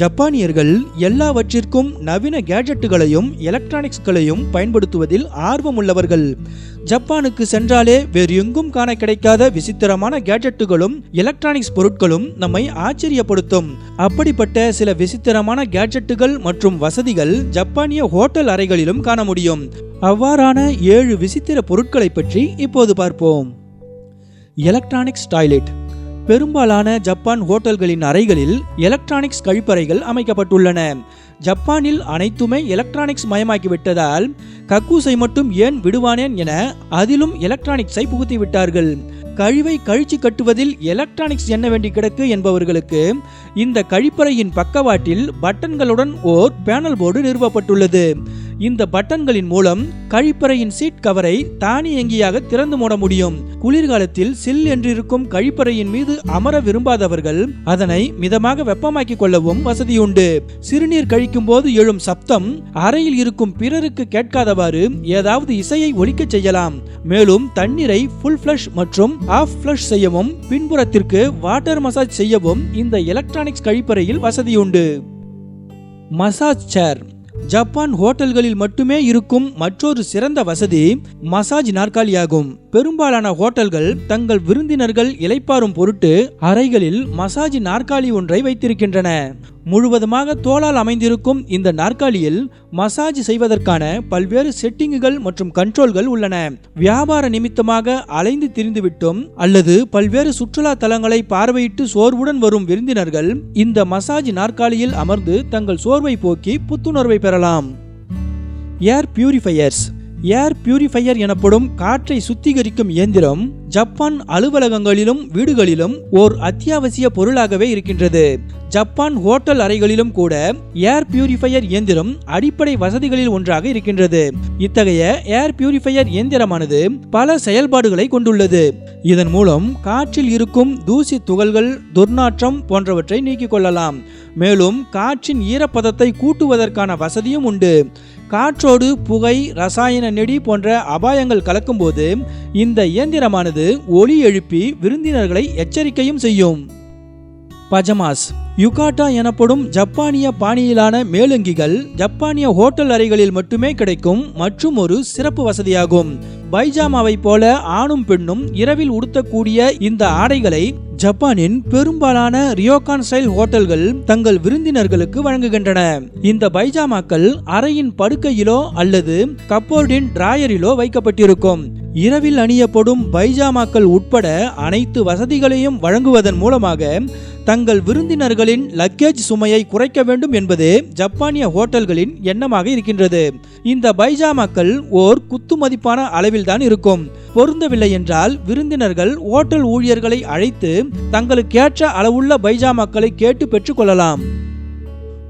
ஜப்பானியர்கள் எல்லாவற்றிற்கும் நவீன கேஜெட்டுகளையும் எலக்ட்ரானிக்ஸ்களையும் பயன்படுத்துவதில் ஆர்வமுள்ளவர்கள். ஜப்பானுக்கு சென்றாலே வேறு எங்கும் காண கிடைக்காத விசித்திரமான கேஜெட்டுகளும் எலக்ட்ரானிக்ஸ் பொருட்களும் நம்மை ஆச்சரியப்படுத்தும். அப்படிப்பட்ட சில விசித்திரமான கேஜெட்டுகள் மற்றும் வசதிகள் ஜப்பானிய ஹோட்டல் அறைகளிலும் காண முடியும். அவ்வாறான ஏழு விசித்திர பொருட்களை பற்றி இப்போது பார்ப்போம். எலக்ட்ரானிக்ஸ் டாய்லெட் பெரும்பாலான ஜப்பான் ஹோட்டல்களின் அறைகளில் எலக்ட்ரானிக்ஸ் கழிப்பறைகள் அமைக்கப்பட்டுள்ளன. ஜப்பானில் அனைத்துமே எலக்ட்ரானிக்ஸ் மயமாக்கிவிட்டதால் கக்கூசை மட்டும் ஏன் விடுவானேன் என அதிலும் எலக்ட்ரானிக்ஸை புகுத்தி விட்டார்கள் கழிவை கழிச்சு கட்டுவதில் எலக்ட்ரானிக்ஸ் என்ன வேண்டி கிடக்கு என்பவர்களுக்கு இந்த கழிப்பறையின் பக்கவாட்டில் பட்டன்களுடன் ஓர் பேனல் போர்டு நிறுவப்பட்டுள்ளது. இந்த பட்டன்களின் மூலம் கழிப்பறையின் சீட் கவரை தானியங்கியாக திறந்து மூட முடியும்? குளிர்காலத்தில் சில் என்றிருக்கும் கழிப்பறையின் மீது அமர விரும்பாதவர்கள் அதனை மிதமாக வெப்பமாக்கிக் கொள்ளவும் வசதியுண்டு சிறுநீர் கழிக்கும் போது எழும் சப்தம் அறையில் இருக்கும் பிறருக்கு கேட்காதவாறு ஏதாவது இசையை ஒலிக்கச் செய்யலாம். மேலும் தண்ணீரை ஃபுல் ஃப்ளஷ் மற்றும் ஆஃப் ஃப்ளஷ் செய்யவும் பின்புறத்திற்கு வாட்டர் மசாஜ் செய்யவும் இந்த எலக்ட்ரானிக்ஸ் கழிப்பறையில் வசதியுண்டு மசாஜ் சேர் ஜப்பான் ஹோட்டல்களில் மட்டுமே இருக்கும் மற்றொரு சிறந்த வசதி மசாஜ் நாற்காலியாகும். பெரும்பாலான ஹோட்டல்கள் தங்கள் விருந்தினர்கள் இலைப்பாரும் பொருட்டு அறைகளில் மசாஜ் நாற்காலி ஒன்றை வைத்திருக்கின்றன. முழுவதுமாக தோலால் அமைந்திருக்கும் இந்த நாற்காலியில் மசாஜ் செய்வதற்கான பல்வேறு செட்டிங்குகள் மற்றும் கண்ட்ரோல்கள் உள்ளன. வியாபார நிமித்தமாக அலைந்து திரிந்துவிட்டும் அல்லது பல்வேறு சுற்றுலா தலங்களை பார்வையிட்டு சோர்வுடன் வரும் விருந்தினர்கள் இந்த மசாஜ் நாற்காலியில் அமர்ந்து தங்கள் சோர்வை போக்கி புத்துணர்வை பெறலாம். ஏர் பியூரிஃபையர்ஸ். ஏர் பியூரிஃபையர் எனப்படும் காற்றை சுத்திகரிக்கும் இயந்திரம் ஜப்பான் அலுவலகங்களிலும் வீடுகளிலும் ஓர் அத்தியாவசிய பொருளாகவே இருக்கின்றது. ஜப்பான் ஹோட்டல் அறைகளிலும் கூட ஏர் பியூரிஃபையர் இயந்திரம் அடிப்படை வசதிகளில் ஒன்றாக இருக்கின்றது. இத்தகைய ஏர் பியூரிஃபையர் இயந்திரமானது பல செயல்பாடுகளை கொண்டுள்ளது. இதன் மூலம் காற்றில் இருக்கும் தூசி துகள்கள் துர்நாற்றம் போன்றவற்றை நீக்கிக் கொள்ளலாம். மேலும் காற்றின் ஈரப்பதத்தை கூட்டுவதற்கான வசதியும் உண்டு. காற்றோடு புகை ரசாயன நெடி போன்ற அபாயங்கள் கலக்கும்போது இந்த இயந்திரமானது ஒலி எழுப்பி விருந்தினர்களை எச்சரிக்கையும் செய்யும். பஜமாஸ் யுகாட்டா எனப்படும் ஜப்பானிய பாணியிலான மேலங்கிகள் ஜப்பானிய ஹோட்டல் அறைகளில் மட்டுமே கிடைக்கும் மற்றும் ஒரு சிறப்பு வசதியாகும். பைஜாமாவை போல ஆணும் பெண்ணும் இரவில் உடுத்தக்கூடிய இந்த ஆடைகளை ஜப்பானின் பெரும்பாலான ரியோகான் ஸ்டைல் ஹோட்டல்கள் தங்கள் விருந்தினர்களுக்கு வழங்குகின்றன. இந்த பைஜாமாக்கள் அறையின் படுக்கையிலோ அல்லது கப்போர்டின் டிராயரிலோ வைக்கப்பட்டிருக்கும். இரவில் அணியப்படும் பைஜாமாக்கள் உட்பட அனைத்து வசதிகளையும் வழங்குவதன் மூலமாக தங்கள் விருந்தினர்களின் லக்கேஜ் சுமையை குறைக்க வேண்டும் என்பது ஜப்பானிய ஹோட்டல்களின் எண்ணமாக இருக்கின்றது. இந்த பைஜாமாக்கள் ஓர் குத்து மதிப்பான அளவில்தான் இருக்கும். பொருந்தவில்லை என்றால் விருந்தினர்கள் ஹோட்டல் ஊழியர்களை அழைத்து தங்களுக்கேற்ற அளவுள்ள பைஜாமாக்களை கேட்டு பெற்றுக்கொள்ளலாம்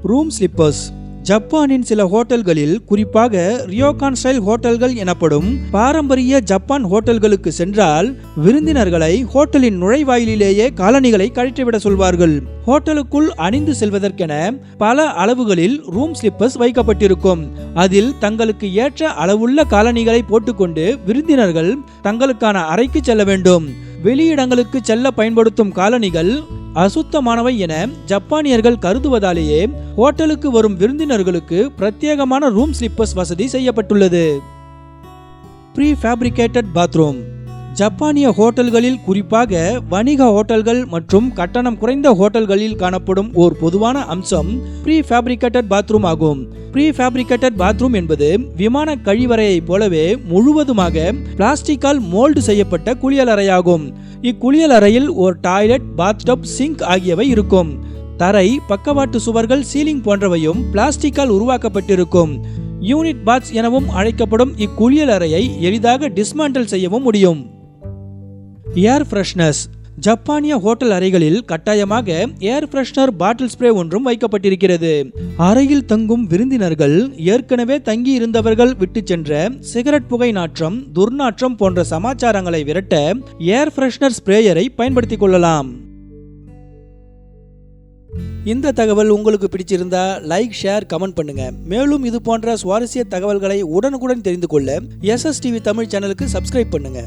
ரூம் ஸ்லிப்பர்ஸ் ஜப்பானின் சில ஹோட்டல்களில் குறிப்பாக ரியோகான் ஸ்டைல் ஹோட்டல்கள் எனப்படும் பாரம்பரிய ஜப்பான் ஹோட்டல்களுக்கு சென்றால் விருந்தினர்களை ஹோட்டலின் நுழைவாயிலேயே காலணிகளை கழற்றிவிட சொல்வார்கள். ஹோட்டலுக்குள் அணிந்து செல்வதற்கென பல அளவுகளில் ரூம் ஸ்லிப்பர்ஸ் வைக்கப்பட்டிருக்கும். அதில் தங்களுக்கு ஏற்ற அளவுள்ள காலணிகளை போட்டுக்கொண்டு விருந்தினர்கள் தங்களுக்கான அறைக்கு செல்ல வேண்டும். வெளியிடங்களுக்கு செல்ல பயன்படுத்தும் காலணிகள் அசுத்தமானவை என ஜப்பானியர்கள் கருதுவதாலேயே ஹோட்டலுக்கு வரும் விருந்தினர்களுக்கு பிரத்யேகமான ரூம் ஸ்லிப்பர்ஸ் வசதி செய்யப்பட்டுள்ளது. ப்ரீ ஃபேப்ரிகேட்டட் பாத்ரூம் ஜப்பானிய ஹோட்டல்களில் குறிப்பாக வணிக ஹோட்டல்கள் மற்றும் கட்டணம் குறைந்த ஹோட்டல்களில் காணப்படும் ஓர் பொதுவான அம்சம் ப்ரீ ஃபேப்ரிகேட்டட் பாத்ரூம் ஆகும். ப்ரீ ஃபேப்ரிகேட்டட் பாத்ரூம் என்பது விமான கழிவறையைப் போலவே முழுவதுமாக பிளாஸ்டிக்கால் மோல்டு செய்யப்பட்ட குளியலறையாகும். இக்குளியல் அறையில் ஒரு டாய்லெட் பாத்டப் சிங்க் ஆகியவை இருக்கும். தரை பக்கவாட்டு சுவர்கள் சீலிங் போன்றவையும் பிளாஸ்டிக்கால் உருவாக்கப்பட்டிருக்கும். யூனிட் பாத்ஸ் எனவும் அழைக்கப்படும் இக்குளியல் அறையை எளிதாக டிஸ்மாண்டல் செய்யவும் முடியும். ஏர் ஃப்ரெஷ்னஸ் ஜப்பானிய ஹோட்டல் அறைகளில் கட்டாயமாக ஏர் ஃப்ரெஷ்னர் பாட்டில் ஸ்ப்ரே ஒன்றும் வைக்கப்பட்டிருக்கிறது. அறையில் தங்கும் விருந்தினர்கள் ஏற்கனவே தங்கி இருந்தவர்கள் விட்டு சென்ற சிகரெட் புகை நாற்றம் துர்நாற்றம் போன்ற சமாச்சாரங்களை விரட்ட ஏர் ஃப்ரெஷ்னர் ஸ்ப்ரேயரை பயன்படுத்திக் கொள்ளலாம். இந்த தகவல் உங்களுக்கு பிடிச்சிருந்தா லைக் ஷேர் கமெண்ட் பண்ணுங்க. மேலும் இது போன்ற சுவாரஸ்ய தகவல்களை உடனுக்குடன் தெரிந்து கொள்ள எஸ்எஸ் டிவி தமிழ் சேனலுக்கு சப்ஸ்கிரைப் பண்ணுங்க.